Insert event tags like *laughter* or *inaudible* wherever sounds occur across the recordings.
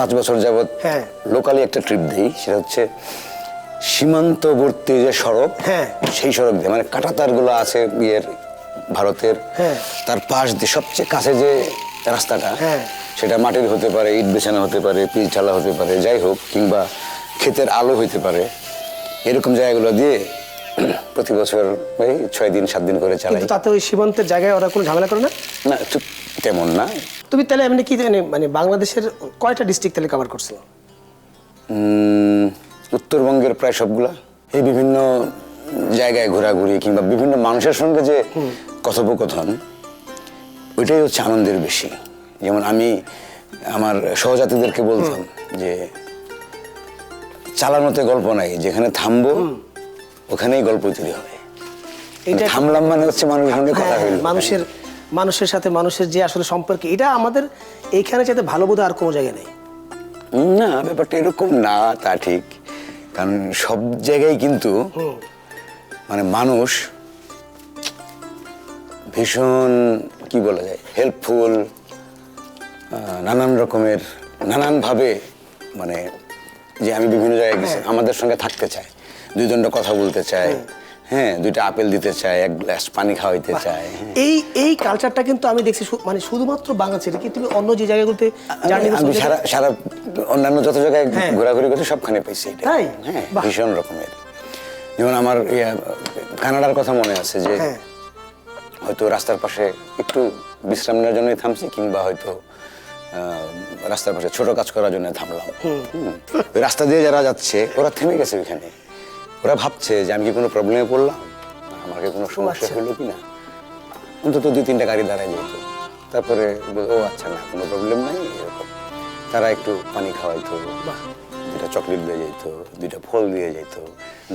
পাঁচ বছর যাবৎ হ্যাঁ। লোকালি একটা ট্রিপ দিই সেটা হচ্ছে সীমান্তবর্তী যে সড়ক হ্যাঁ। সেই সড়ক দিয়ে মানে কাটাতারগুলো আছে ইয়ের ভারতের হ্যাঁ। তার পাশ দিয়ে সবচেয়ে কাছে যে রাস্তাটা হ্যাঁ। সেটা মাটির হতে পারে ইট বিছানা হতে পারে পিচ ঢালা হতে পারে যাই হোক কিংবা ক্ষেতের আলো হতে পারে এরকম জায়গাগুলো দিয়ে *clears throat* প্রতি বছর ওই ছয় দিন সাত দিন করে চালাই তাতে ওই সীমান্তের জায়গায় ওরা কোনো ঝামেলা করে না না তেমন না। তুমি তাহলে এমনি কি জানি মানে বাংলাদেশের কয়টা ডিস্ট্রিক্ট তাহলে কভার করছ? উম, উত্তরবঙ্গের প্রায় সবগুলা। এই বিভিন্ন জায়গায় ঘোরাঘুরি কিংবা বিভিন্ন মানুষের সঙ্গে যে কথোপকথন ওইটাই হচ্ছে আনন্দের বেশি। যেমন আমি আমার সহযাত্রীদেরকে বলতাম যে চালানোতে গল্প নাই যেখানে থামবো ওখানেই গল্প তৈরি হবে। থামলাম মানে হচ্ছে মানুষের সঙ্গে কথা হ্যাঁ, হইল। মানুষের মানুষের সাথে মানুষের যে আসলে সম্পর্ক এটা আমাদের এইখানে যাতে ভালো বোধ আর কোনো জায়গায় নেই। না ব্যাপারটা এরকম না তা ঠিক। কারণ সব জায়গায় কিন্তু মানে মানুষ ভীষণ কি বলা যায় হেল্পফুল নানান রকমের নানানভাবে মানে যে আমি বিভিন্ন জায়গায় গেছি আমাদের সঙ্গে থাকতে চায় দুই দণ্ড কথা বলতে চায় হ্যাঁ দুইটা আপেল দিতে চায় এক গ্লাস পানি খাওয়াইতে চায়। এই এই কালচারটা কিন্তু আমি দেখছি মানে শুধুমাত্র বাংলাদেশে কি তুমি অন্য যে জায়গাগুলোতে জার্নি আমি- সারা সারা অন্যান্য যত জায়গায় হ্যাঁ। ঘোরাঘুরি করছি সবখানে পেয়েছি এটা তাই? হ্যাঁ ভীষণ রকমের যেমন আমার কানাডার কথা মনে আছে যে হ্যাঁ হয়তো রাস্তার পাশে একটু বিশ্রাম নেওয়ার জন্যই থামছি কিংবা হয়তো আহ, রাস্তার পাশে ছোট কাজ করার জন্য থামলাম। রাস্তা দিয়ে যারা যাচ্ছে ওরা থেমে গেছে ওইখানে ওরা ভাবছে যে আমি কি কোনো প্রবলেমে পড়লাম? আমাকে কোনো সমস্যা আচ্ছা। হলো কি না অন্তত দুই তিনটা গাড়ি দাঁড়ায় যেত। তারপরে ও আচ্ছা না কোনো প্রবলেম নাই এরকম। তারা একটু পানি খাওয়াইতো দুটা চকলেট দিয়ে যেত দুইটা ফল দিয়ে যেত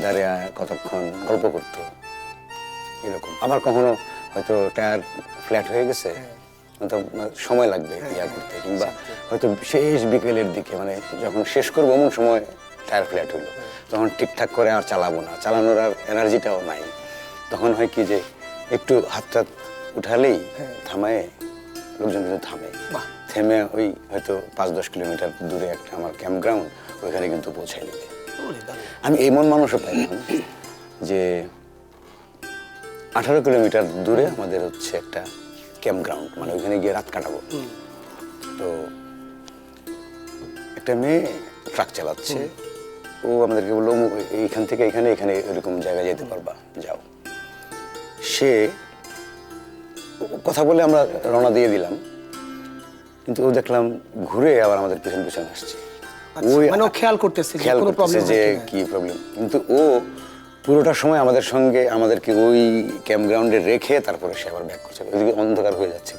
দাঁড়িয়ে কতক্ষণ গল্প করতো। এরকম। আবার কখনো হয়তো টায়ার ফ্ল্যাট হয়ে গেছে তো সময় লাগবে ইয়া করতে কিংবা হয়তো শেষ বিকেলের দিকে মানে যখন শেষ করব এমন সময় টায়ার ফ্ল্যাট হলো তখন ঠিকঠাক করে আর চালাবো না। চালানোর আর এনার্জিটাও নাই। তখন হয় কি যে একটু হাতটা উঠালেই থামায় লোকজন কিন্তু থামে। থেমে ওই হয়তো পাঁচ দশ কিলোমিটার দূরে একটা আমার ক্যাম্প গ্রাউন্ড ওইখানে কিন্তু ওরে দারুণ। আমি এমন মানুষও পাইলাম যে আঠারো কিলোমিটার দূরে আমাদের হচ্ছে একটা ক্যাম্প গ্রাউন্ড মানে ওইখানে গিয়ে রাত কাটাবো। তো একটা মেয়ে ট্রাক চালাচ্ছে। ও আমাদেরকে বলল এইখান থেকে এখানে এখানে এরকম জায়গায় যেতে পারবা। যাও। সে কথা বলে আমরা রওনা দিয়ে দিলাম। কিন্তু ও দেখলাম ঘুরে আবার আমাদের পিছন পিছন আসছে। আচ্ছা, মানে ও খেয়াল করতেছে যে খেয়াল করতেছে যে কি প্রবলেম কিন্তু ও পুরোটা সময় আমাদের সঙ্গে আমাদেরকে ওই ক্যাম্প গ্রাউন্ডে রেখে তারপরে সে আবার ব্যাক করছে। ওইদিকে অন্ধকার হয়ে যাচ্ছে।